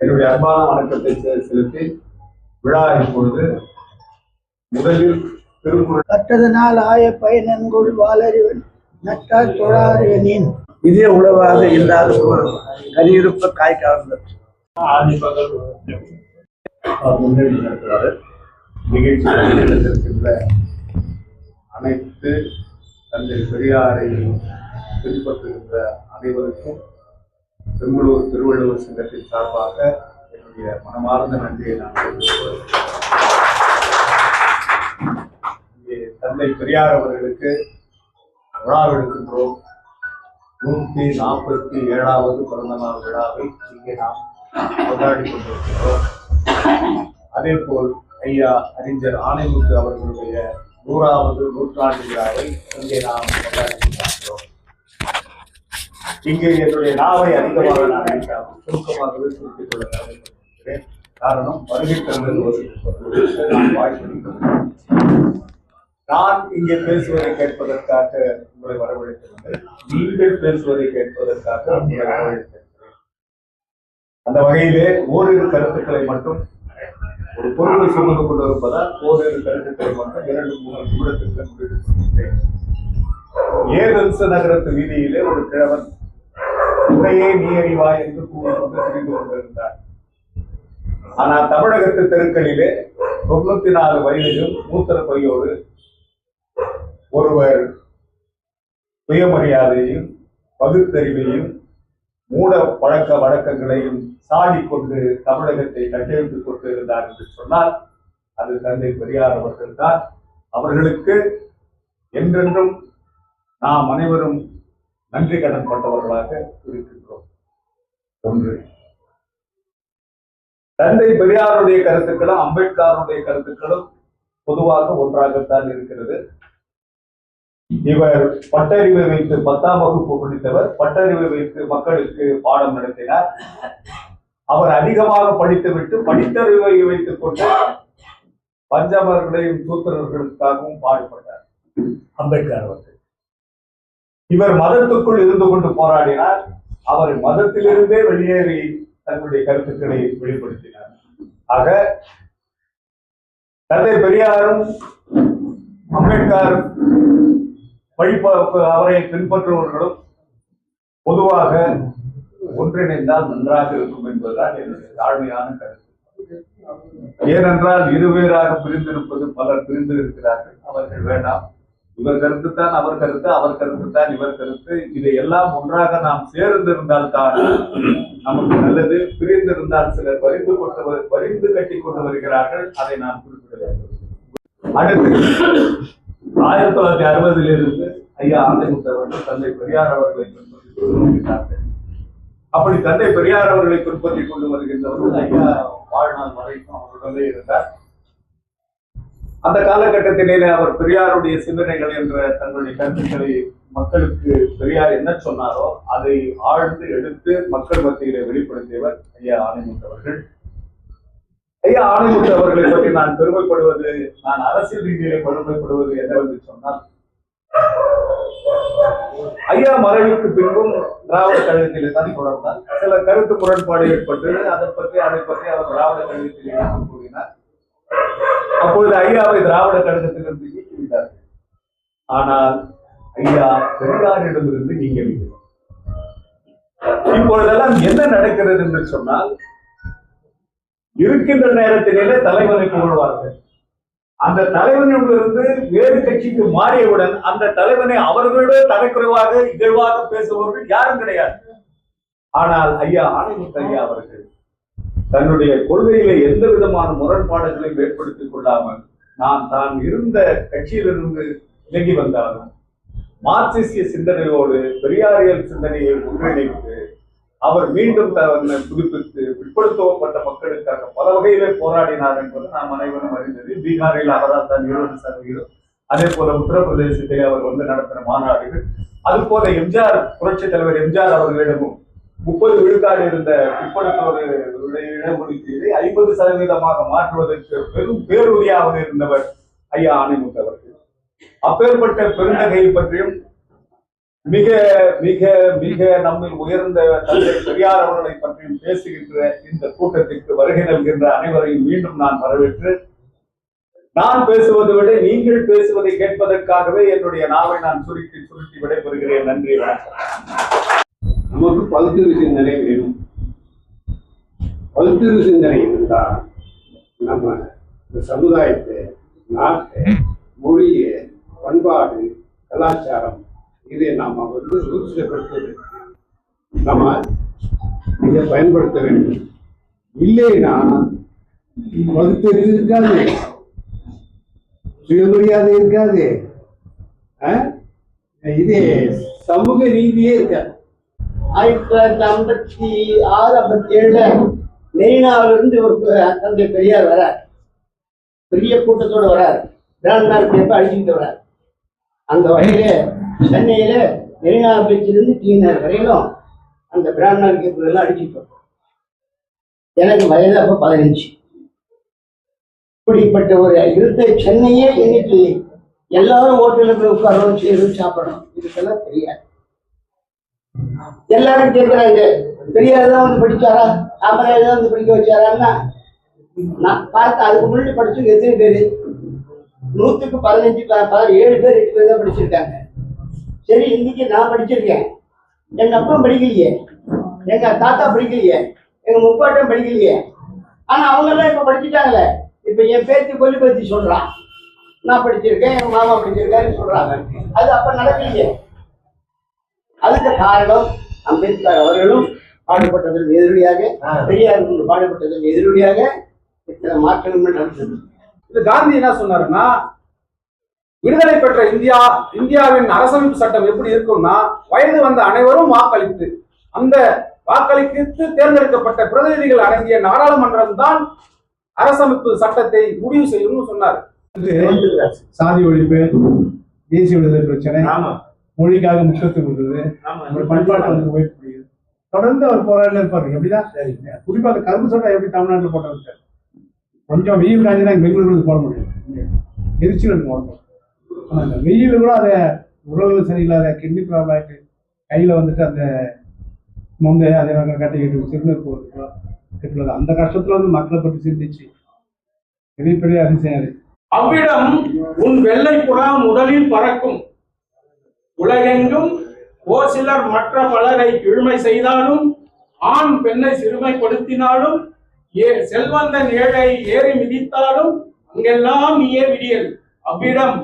என்னுடைய அன்பான வணக்கத்தை செலுத்தி விழா இப்பொழுது முதலில் திருக்குறள். கற்றதனால் ஆய பயனன்குள் வாழறிவன் நட்டால் தொழாரியனின் இதே உழவாக இல்லாத ஒரு காய் கலந்தது நிகழ்ச்சியில் அனைத்து தந்தை பெரியாரை பின்பற்றுகின்ற அனைவருக்கும் பெங்களூர் திருவள்ளுவர் சங்கத்தின் சார்பாக என்னுடைய மனமார்ந்த நன்றியை நான் தெரிவித்துக் கொள்கிறேன். இங்கே தந்தை பெரியார் அவர்களுக்கு விழா நூற்றி நாற்பத்தி ஏழாவது பிறந்த நாள் விழாவை இங்கே நாம் கொண்டாடி கொண்டிருக்கிறோம் அதே போல் ஐயா அறிஞர் ஆணைமுத்து அவர்களுடைய நூறாவது நூற்றாண்டு விழாவை இங்கே நாம் கொண்டாடி கொண்டிருக்கிறோம் இங்கே என்னுடைய நாவை அதிகமாக நான் சுருக்கமாகவே சுருக்கிக் கொள்ள கடமைப்பட்டிருக்கிறேன் காரணம் வருகை தந்தது வாய்ப்பு நான் இங்கே பேசுவதை கேட்பதற்காக உங்களை வரவழைத்திருந்தேன். நீங்கள் பேசுவதை கேட்பதற்காக உங்களை அந்த வகையிலே ஓரிரு கருத்துக்களை மட்டும் ஒரு பொருளை சுமந்து கொண்டு இருப்பதால் ஓரிரு கருத்துக்களை மட்டும் இரண்டு மூணு நிமிடத்திற்கு முடித்துக் ஏதென்ச நகரத்து வீதியிலே ஒரு கிழவன் உடையே நீ அறிவாய் என்று கூறிக்கொண்டு தெரிந்து கொண்டிருந்தார். ஆனால் தமிழகத்து தெருக்களிலே தொண்ணூத்தி நாலு வயதிலும் மூத்திர பையோடு ஒருவர் சுயமரியாதையும் பகுத்தறிவையும் மூட பழக்க வழக்கங்களையும் சாடிக்கொண்டு தமிழகத்தை கட்டெழுத்துக் கொண்டிருந்தார் என்று சொன்னால் அது தந்தை பெரியார் அவர்கள்தான் அவர்களுக்கு என்றென்றும் நாம் அனைவரும் நன்றி கடன் பட்டவர்களாக இருக்கின்றோம். ஒன்று. தந்தை பெரியாருடைய கருத்துக்களும் அம்பேத்கருடைய கருத்துக்களும் பொதுவாக ஒன்றாகத்தான் இருக்கிறது. இவர் பட்டறிவை வைத்து பத்தாம் வகுப்பு படித்தவர் பட்டறிவை வைத்து மக்களுக்கு பாடம் நடத்தினார். அவர் அதிகமாக படித்துவிட்டு படித்தறிவை வைத்துக் கொண்டு பஞ்சமர்களையும் சூத்திரர்களுக்காகவும் பாடுபட்டார். அம்பேத்கர் அவர்கள். இவர் மதத்துக்குள் இருந்து கொண்டு போராடினார். அவர் மதத்திலிருந்தே வெளியேறி தன்னுடைய கருத்துக்களை வெளிப்படுத்தினார். ஆக தந்தை பெரியாரும் அம்பேத்கர் வழிப அவரை பின்பற்றுபவர்களும் பொதுவாக ஒன்றிணைந்தால் நன்றாக இருக்கும் என்பதுதான் என்னுடைய தாழ்மையான கருத்து. ஏனென்றால் இருவேறாக பிரிந்திருப்பது பலர் பிரிந்து இருக்கிறார்கள் அவர்கள் வேண்டாம். இவர் கருத்து தான் அவர் கருத்து அவர் கருத்து தான் இவர் கருத்து. இதை எல்லாம் ஒன்றாக நாம் சேர்ந்திருந்தால் தான் நமக்கு நல்லது. பிரிந்திருந்தால் சிலர் பறிந்து கொண்டு வரு- கட்டி கொண்டு வருகிறார்கள். அதை நான் குறிப்பிட வேண்டும். அடுத்து ஆயிரத்தி தொள்ளாயிரத்தி அறுபதுல இருந்து ஐயா ஆந்திமுத்து அவர்கள் தந்தை பெரியார் அவர்களை பின்பற்றி அப்படி தந்தை பெரியார் அவர்களை பின்பற்றி கொண்டு வருகின்றவர்கள் ஐயா வாழ்நாள் வரைக்கும் அவருடனே இருந்தார். அந்த காலகட்டத்திலே அவர் பெரியாருடைய சிந்தனைகள் என்ற தன்னுடைய கருத்துக்களை மக்களுக்கு பெரியார் என்ன சொன்னாரோ அதை ஆழ்ந்து எடுத்து மக்கள் மத்தியிலே வெளிப்படுத்தியவர் ஐயா ஆணைமுத்தவர்கள் ஐயா ஆணைமுத்து அவர்களை பற்றி நான் பெருமைப்படுவது நான் அரசியல் ரீதியிலே பெருமைப்படுவது என்னவென்று சொன்னால் ஐயா மறைவுக்கு பின்பும் திராவிட கழகத்திலே தான் தொடர்ந்தார். சில கருத்து முரண்பாடு ஏற்பட்டு அதை பற்றி அதை பற்றி அவர் திராவிட கழகத்திலே எடுத்து கூறினார். அப்பொழுது ஐயாவை திராவிட கழகத்திலிருந்து நீக்கிவிட்டார். ஆனால் ஐயா பெரியாரிடமிருந்து நீங்க இப்பொழுதெல்லாம் என்ன நடக்கிறது என்று சொன்னால் இருக்கின்ற நேரத்திலே தலைவனை புகழ்வார்கள். அந்த தலைவனிடமிருந்து வேறு கட்சிக்கு மாறியவுடன் அந்த தலைவனை அவர்களோட தரக்குறைவாக இகழ்வாக பேசுபவர்கள் யாரும் கிடையாது. ஆனால் ஐயா ஆணைமுத்து ஐயா அவர்கள் தன்னுடைய கொள்கையில எந்த விதமான முரண்பாடுகளையும் ஏற்படுத்திக் கொள்ளாமல் நான் தான் இருந்த கட்சியிலிருந்து விலகி வந்தாலும் மார்க்சிசிய சிந்தனையோடு பெரியாரியல் சிந்தனையை ஒன்றிணைத்து அவர் மீண்டும் புதுப்பித்து பிற்படுத்தப்பட்ட மக்களுக்காக பல வகையிலே போராடினார் என்பது நாம் அனைவரும் அறிந்தது. பீகாரில் அவரால் தான் இருபது சதவீதம். அதே போல உத்தரப்பிரதேசத்திலே அவர் வந்து நடத்தின மாநாடுகள். அதுபோல எம்ஜிஆர் புரட்சி தலைவர் எம்ஜிஆர் அவர்களிடமும் முப்பது விழுக்காடு இருந்த பிற்படுத்தவர்களுடைய இடஒதுக்கீடு ஐம்பது சதவீதமாக மாற்றுவதற்கு பெரும் பேருறுதியாக இருந்தவர் ஐயா ஆணைமுத்து அவர்கள். அப்பேற்பட்ட பெருந்தகையை பற்றியும் மிக மிக மிக நம்மில் உயர்ந்த தந்தை பெரியார் அவர்களை பற்றியும் பேசுகின்ற இந்த கூட்டத்திற்கு வருகை நல்கின்ற அனைவரையும் மீண்டும் நான் வரவேற்று நான் பேசுவதை விட நீங்கள் பேசுவதை கேட்பதற்காகவே என்னுடைய நாவை நான் சுருக்கி சுருக்கி விடைபெறுகிறேன். நன்றி வணக்கம். நமக்கு பகுத்தறிவு சிந்தனை வேணும். பகுத்தறிவு சிந்தனை இருந்தால் நம்ம இந்த சமுதாயத்தை நாட்டை மொழியை பண்பாடு கலாச்சாரம் இதை நாம வந்து சூழ்ச்சிப்படுத்துவதற்கு நம்ம இதை பயன்படுத்த வேண்டும். இல்லைன்னா பகுத்தறிவு இருக்காது. சுயமரியாதை இருக்காது. ஆ? இது சமூக ரீதியே இருக்காது. ஆயிரத்தி தொள்ளாயிரத்தி ஐம்பத்தி ஆறு ஐம்பத்தி ஏழுல மெரினாவில இருந்து ஒரு தந்தை பெரியார் வரார். பெரிய கூட்டத்தோட வரார். பிரான்மார் பேப்ப அழிச்சுட்டு வரார். அந்த வகையில சென்னையில மெரினா பீச்சிலிருந்து டிஎன்ஆர் வரையிலும் அந்த பிராமணர் கேப்புலாம் எல்லாம் அடிச்சுட்டு வரோம் எனக்கு வயது அப்ப பதினஞ்சு. இப்படிப்பட்ட ஒரு இருந்த சென்னையே இன்னைக்கு எல்லாரும் ஹோட்டலுக்கு உட்காரணும் செய்யணும் சாப்பிடணும். இதுக்கெல்லாம் தெரியாது. எல்லாரும் கேட்கிறாங்க பெரியார் தான் வந்து படிச்சாரா? காமராஜர் தான் வந்து படிக்க வச்சாரான்னா நான் பார்த்து அதுக்கு முன்னாடி படிச்சவங்க எத்தனை பேரு? நூத்துக்கு பதினஞ்சு ப- ஏழு பேர் எட்டு பேர் தான் படிச்சிருக்காங்க. சரி இன்னைக்கு நான் படிச்சிருக்கேன். எங்க அப்பா படிக்கலையே. எங்க தாத்தா படிக்கலையே. எங்க முப்பாட்டம் படிக்கலையே. ஆனா அவங்க எல்லாம் இப்ப படிச்சுட்டாங்களே. இப்ப என் பேத்தி கொல்லி பத்தி சொல்றான் நான் படிச்சிருக்கேன் எங்க மாமா படிச்சிருக்காருன்னு சொல்றாங்க அது அப்ப நடக்கலையே. அதுக்கு காரணம் அம்பேத்கர் அவர்களும் பாடுபட்டதன் எதிரொலியாக பெரியார் பாடுபட்டதன் எதிரொலியாக இத்தனை மாற்றங்கள் நடந்தது. இது காந்தி என்ன சொன்னாருன்னா விடுதலை பெற்ற இந்தியா இந்தியாவின் அரசமைப்பு சட்டம் எப்படி இருக்கும்னா வயது வந்த அனைவரும் வாக்களித்து அந்த வாக்களித்து தேர்ந்தெடுக்கப்பட்ட பிரதிநிதிகள் அடங்கிய நாடாளுமன்றம் தான் அரசமைப்பு சட்டத்தை முடிவு செய்யும்னு சொன்னார். சாதி ஒழிப்பு தேசிய விடுதலை பிரச்சனை ஆமா. மொழிக்காக முக்கியத்துவம் கொடுக்குறது நம்ம பண்பாட்டை வந்து உயர்த்தப்படுகிறது தொடர்ந்து அவர் போராடில இருப்பாரு. எப்படிதான் குறிப்பா அந்த கரும்பு சட்டை எப்படி தமிழ்நாட்டில் போட்டது சார் கொஞ்சம் வெயில் காஞ்சினா பெங்களூர்ல போட முடியும் எரிச்சல் போட முடியும் அந்த வெயில் கூட அதை உடல் சரியில்லாத கிட்னி ப்ராப்ளம் ஆகிட்டு கையில் வந்துட்டு அந்த முந்தைய அதே நாங்கள் கட்டிக்கிட்டு சிறுநீர் போகிறது அந்த கஷ்டத்துல வந்து மக்களை பற்றி சிந்திச்சு. பெரிய பெரிய அதிசயம் அது. அவ்விடம் உன் வெள்ளை புறா முதலில் பறக்கும். உலகெங்கும் ஓர் சிலர் மற்ற பலரை கீழ்மை செய்தாலும் ஆண் பெண்ணை சிறுமைப்படுத்தினாலும் ஏ செல்வந்தன் ஏழை ஏறி மிதித்தாலும் அங்கெல்லாம் நீயே விடியல். அவ்விடம்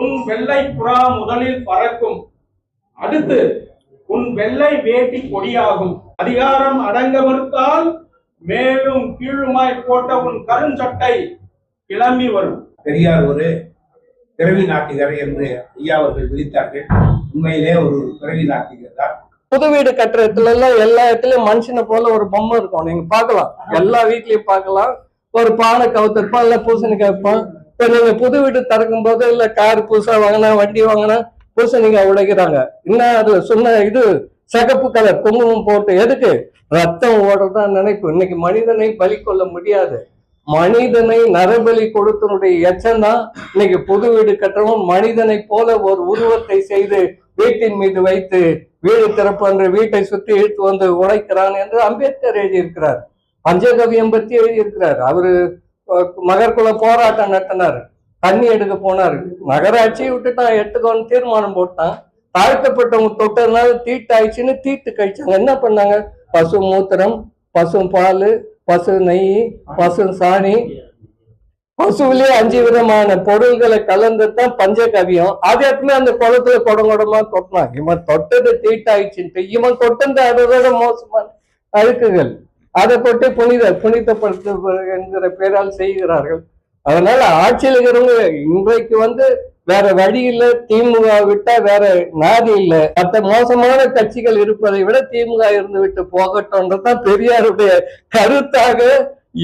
உன் வெள்ளை புறா முதலில் பறக்கும். அடுத்து உன் வெள்ளை வேட்டி கொடியாகும் அதிகாரம் அடங்க மறுத்தால் மேலும் கீழுமாய் போட்ட உன் கருஞ்சட்டை கிளம்பி வரும். பெரியார் ஒரு பிறவி நாட்டிகர் என்று ஐயா அவர்கள் விதித்தார்கள். உண்மையிலே ஒரு பிறவி நாட்டிகர் தான். புது வீடு கட்டுறதுல எல்லாம் எல்லா இடத்துலயும் மனுஷனை போல ஒரு பொம்மை இருக்கும். நீங்க பார்க்கலாம். எல்லா வீட்லயும் பார்க்கலாம். ஒரு பானை கவுத்திருப்பான் இல்ல பூசணிக்காய் வைப்பான். இப்ப நீங்க புது வீடு திறக்கும் போது இல்ல கார் புதுசா வாங்கினா வண்டி வாங்கினா பூசணிக்காய் உடைக்கிறாங்க இன்னும் அது சொன்ன இது சிகப்பு கலர் குங்குமம் போட்டு எதுக்கு? ரத்தம் ஓடுறதுதான் நினைப்பு. இன்னைக்கு மனிதனை பலி கொள்ள முடியாது. மனிதனை நரபலி கொடுத்தனுடைய எச்சம் தான் இன்னைக்கு புது வீடு கட்டவும் மனிதனை போல ஒரு உருவத்தை செய்து வீட்டின் மீது வைத்து வீடு திறப்பு என்று வீட்டை சுற்றி இழுத்து வந்து உழைக்கிறான் என்று அம்பேத்கர் எழுதியிருக்கிறார். பஞ்சகவியம் பற்றி எழுதியிருக்கிறார். அவரு மகர்குல போராட்டம் நடத்தினார். தண்ணி எடுக்க போனார். நகராட்சியை விட்டுட்டான் எடுத்துக்கோன்னு தீர்மானம் போட்டான். தாழ்த்தப்பட்டவங்க தொட்டதுனால தீட்டாயிடுச்சுன்னு தீட்டு கழிச்சாங்க. என்ன பண்ணாங்க? பசு மூத்திரம் பசு பால் பசு நெய் பசு சாணி. பசுவிலே அஞ்சு விதமான பொருள்களை கலந்து தான் பஞ்சகவியம் அது இடத்துல அந்த குளத்துல குடம் குடமா தொட்டினான் இவன் தொட்டது தீட்டாயிடுச்சுன்ட்டு இவன் தொட்டது அதோட மோசமான அழுக்குகள். அதை கொண்டு புனித புனிதப்படுத்து என்கிற செய்கிறார்கள். அதனால ஆட்சியில் இருக்கிறவங்க இன்றைக்கு வந்து வேற வழி இல்லை திமுக விட்டா வேற நாதி இல்ல. மற்ற மோசமான கட்சிகள் இருப்பதை விட திமுக இருந்து விட்டு போகட்டும்ன்றதுதான் பெரியாருடைய கருத்தாக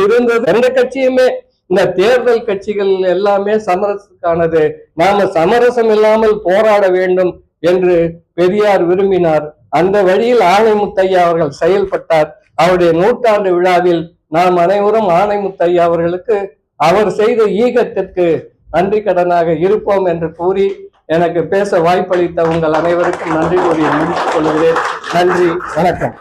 இருந்தது. எந்த கட்சியுமே இந்த தேர்தல் கட்சிகள் எல்லாமே சமரசுக்கானது நாம சமரசம் இல்லாமல் போராட வேண்டும் என்று பெரியார் விரும்பினார். அந்த வழியில் ஆணைமுத்தையா அவர்கள் செயல்பட்டார். அவருடைய நூற்றாண்டு விழாவில் நாம் அனைவரும் ஆணைமுத்தையா அவர்களுக்கு அவர் செய்த ஈகத்திற்கு நன்றி கடனாக இருப்போம் என்று கூறி எனக்கு பேச வாய்ப்பளித்த உங்கள் அனைவருக்கும் நன்றி கூறி முடித்துக் கொள்கிறேன். நன்றி வணக்கம்.